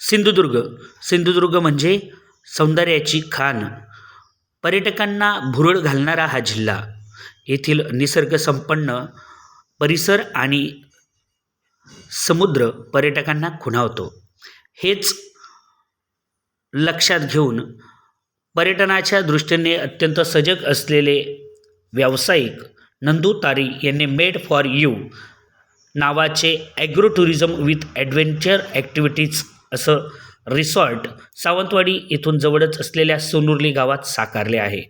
सिंधुदुर्ग. सिंधुदुर्ग म्हणजे सौंदर्याची खाण. पर्यटकांना भुरळ घालणारा हा जिल्हा. येथील निसर्गसंपन्न परिसर आणि समुद्र पर्यटकांना खुणावतो. हेच लक्षात घेऊन पर्यटनाच्या दृष्टीने अत्यंत सजग असलेले व्यावसायिक नंदू तारी यांनी मेड फॉर यू नावाचे agro tourism with adventure activities असं रिसॉर्ट सावंतवाडी येथून जवळच असलेल्या सोनुर्ली गावात साकारले आहे.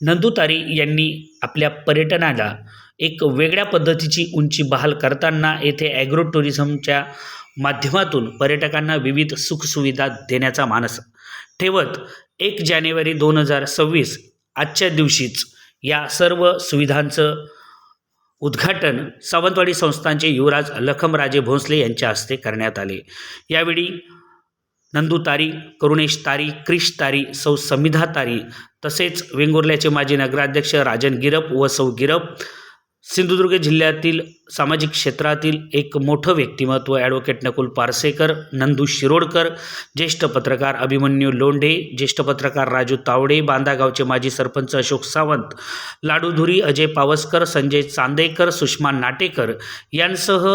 नंदुतारी यांनी आपल्या पर्यटनाला एक वेगळ्या पद्धतीची उंची बहाल करताना येथे ॲग्रो टुरिझमच्या माध्यमातून पर्यटकांना विविध सुखसुविधा देण्याचा मानस ठेवत एक जानेवारी दोन हजार सव्वीस आजच्या दिवशीच या सर्व सुविधांचं उद्घाटन सावंतवाडी संस्थांचे युवराज लखमराजे भोसले यांच्या हस्ते करण्यात आले. यावेळी नंदू तारी करुणेश तारी क्रिश तारी सौ समिधा तारी तसेच वेंगुर्ल्याचे माजी नगराध्यक्ष राजन गिरप व सौ गिरप सिंधुदुर्ग जिल्ह्यातील सामाजिक क्षेत्रातील एक मोठं व्यक्तिमत्व ॲडव्होकेट नकुल पारसेकर नंदू शिरोडकर ज्येष्ठ पत्रकार अभिमन्यू लोंढे ज्येष्ठ पत्रकार राजू तावडे बांदागावचे माजी सरपंच अशोक सावंत लाडूधुरी अजय पावसकर संजय चांदेकर सुषमा नाटेकर यांसह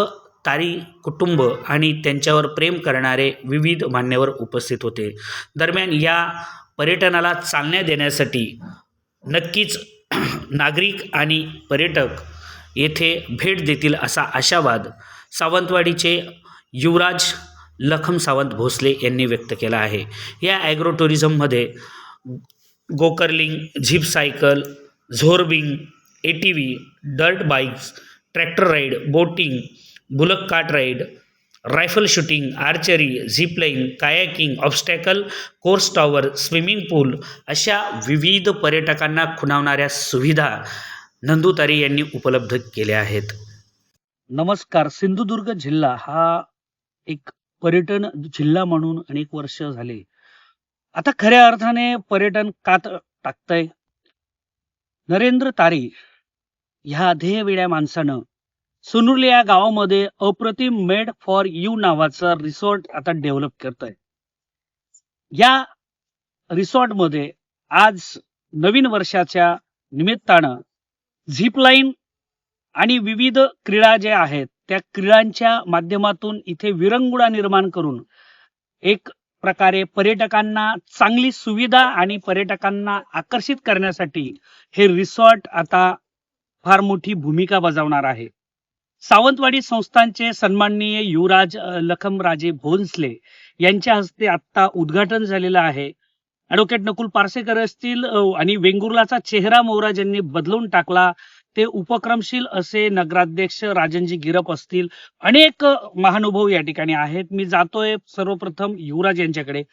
तारी कुटुंब आणि त्यांच्यावर प्रेम करणारे विविध मान्यवर उपस्थित होते. दरम्यान या पर्यटनाला चालना देण्यासाठी नक्कीच नागरिक आणि पर्यटक येथे भेट देतील असा आशावाद सावंतवाडीचे युवराज लखम सावंत भोसले यांनी व्यक्त केला आहे. या agro टुरिझममध्ये go karting zip cycle zorbing A T V dirt bikes tractor ride boating bullock cart ride rifle shooting archery zipline kayaking obstacle course tower swimming pool अशा विविध पर्यटकांना खुणावणाऱ्या सुविधा नंदुतारी यांनी उपलब्ध केल्या आहेत. नमस्कार. सिंधुदुर्ग जिल्हा हा एक पर्यटन जिल्हा म्हणून अनेक वर्ष झाले. आता खऱ्या अर्थाने पर्यटन का टाकतंय. नरेंद्र तारी ह्या ध्येयवेड्या माणसानं सोनुर्ली या गावामध्ये अप्रतिम मेड फॉर यू नावाचा रिसॉर्ट आता डेव्हलप करतोय. या रिसॉर्टमध्ये आज नवीन वर्षाच्या निमित्तानं झिपलाईन आणि विविध क्रीडा ज्या आहेत त्या क्रीडांच्या माध्यमातून इथे विरंगुळा निर्माण करून एक प्रकारे पर्यटकांना चांगली सुविधा आणि पर्यटकांना आकर्षित करण्यासाठी हे रिसॉर्ट आता फार मोठी भूमिका बजावणार आहे. सावंतवाडी संस्थांचे सन्माननीय युवराज लखमराजे भोंसले यांच्या हस्ते आता उद्घाटन झालेलं आहे. ॲडव्होकेट नकुल पारसेकर असतील आणि वेंगुर्लाचा चेहरा मोहरा ज्यांनी बदलून टाकला ते उपक्रमशील असे नगराध्यक्ष राजनजी गिरप असतील. अनेक महानुभाव या ठिकाणी आहेत. मी जातोय सर्वप्रथम युवराज यांच्याकडे.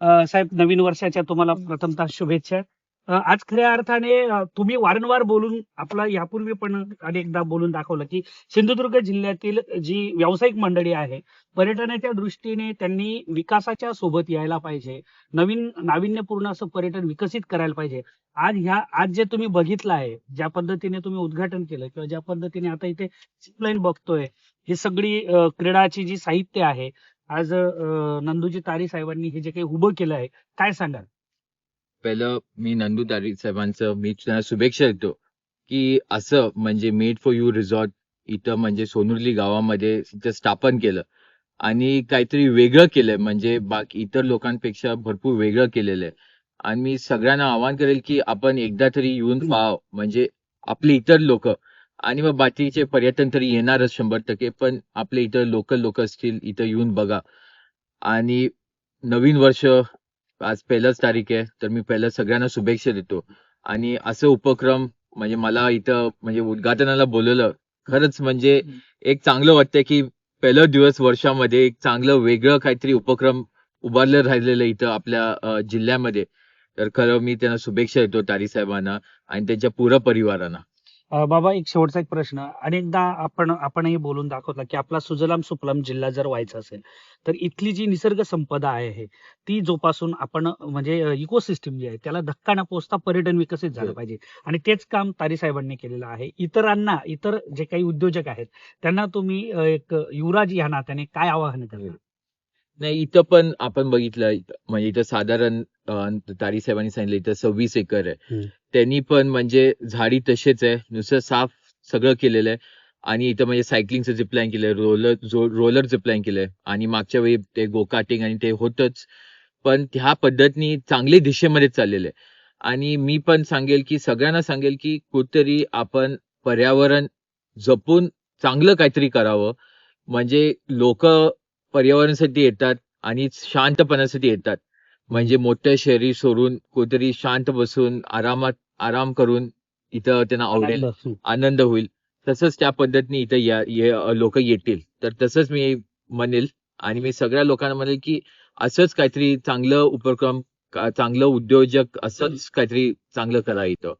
साहेब नवीन वर्षाच्या तुम्हाला प्रथमतः शुभेच्छा. आज खऱ्या अर्थाने तुम्ही वारंवार बोलून आपला यापूर्वी पण अनेकदा बोलून दाखवलं की सिंधुदुर्ग जिल्ह्यातील जी व्यावसायिक मंडळी आहे पर्यटनाच्या दृष्टीने त्यांनी विकासाच्या सोबत यायला पाहिजे नवीन नाविन्यपूर्ण असं पर्यटन विकसित करायला पाहिजे. आज ह्या आज जे तुम्ही बघितलं आहे ज्या पद्धतीने तुम्ही उद्घाटन केलं किंवा ज्या पद्धतीने आता इथे लाईन बघतोय ही सगळी क्रीडाची जी साहित्य आहे आज नंदूजी तारी साहेबांनी हे जे काही उभं केलं आहे काय सांगाल? पहिलं मी नंदू तारी साहेबांचं मी त्यांना शुभेच्छा देतो की असं म्हणजे मेड फॉर यू रिसॉर्ट इथं म्हणजे सोनुर्ली गावामध्ये इथं स्थापन केलं. आणि काहीतरी वेगळं केलंय म्हणजे बाकी इतर लोकांपेक्षा भरपूर वेगळं केलेलं आहे. आणि मी सगळ्यांना आवाहन करेल की आपण एकदा तरी येऊन पाहाव म्हणजे आपले इतर लोक. आणि मग बाकीचे पर्यटन तरी येणारच शंभर टक्के पण आपले इतर लोकल लोक असतील इथं येऊन बघा. आणि नवीन वर्ष आज पहिलंच तारीख आहे तर मी पहिलं सगळ्यांना शुभेच्छा देतो. आणि असं उपक्रम म्हणजे मला इथं म्हणजे उद्घाटनाला बोलवलं खरंच म्हणजे एक चांगलं वाटतंय की पहिलं दिवस वर्षामध्ये एक चांगलं वेगळं काहीतरी उपक्रम उभारलं राहिलेलं इथं आपल्या जिल्ह्यामध्ये. तर खरं मी त्यांना शुभेच्छा देतो तारी साहेबांना आणि त्यांच्या पुरं परिवारांना. बाबा एक शेवटचा एक प्रश्न. अनेकदा आपण आपणही बोलून दाखवला की आपला सुजलाम सुफलाम जिल्हा जर व्हायचा असेल तर इथली जी निसर्ग संपदा आहे ती जोपासून आपण म्हणजे इकोसिस्टम जी आहे त्याला धक्का न पोचता पर्यटन विकसित झालं हो. पाहिजे. आणि तेच काम तारी साहेबांनी केलेलं आहे. इतरांना इतर जे काही उद्योजक आहेत त्यांना तुम्ही एक युवराज या नात्याने काय आवाहन कराल नाही इथं पण आपण बघितलं इथं- म्हणजे इथं साधारण अं, तारी साहेबांनी सांगितलं इथं सव्वीस एकर आहे. हम्म. त्यांनी पण म्हणजे झाडी तसेच आहे नुसतं साफ सगळं केलेलं आहे. आणि इथं म्हणजे सायकलिंगचं झिपलाईन केलंय रोलर रोलर झिपलाईन केलंय. आणि मागच्या वेळी ते गोकाटिंग आणि ते होतच. पण ह्या पद्धतीने चांगली दिशेमध्ये चाललेलं आहे. आणि मी पण सांगेल की सगळ्यांना सांगेल की कुठतरी आपण पर्यावरण जपून चांगलं काहीतरी करावं. म्हणजे लोक पर्यावरणासाठी येतात आणि शांतपणासाठी येतात. म्हणजे मोठ्या शहरी सोडून कुठेतरी शांत बसून आरामात आराम करून इथं त्यांना आवडेल. आनंद होईल. तसंच त्या पद्धतीने इथं या लोक येतील. तर तसंच मी म्हणेल आणि मी सगळ्या लोकांना म्हणेल की असंच काहीतरी चांगलं उपक्रम चांगलं उद्योजक असंच काहीतरी चांगलं करा इथं.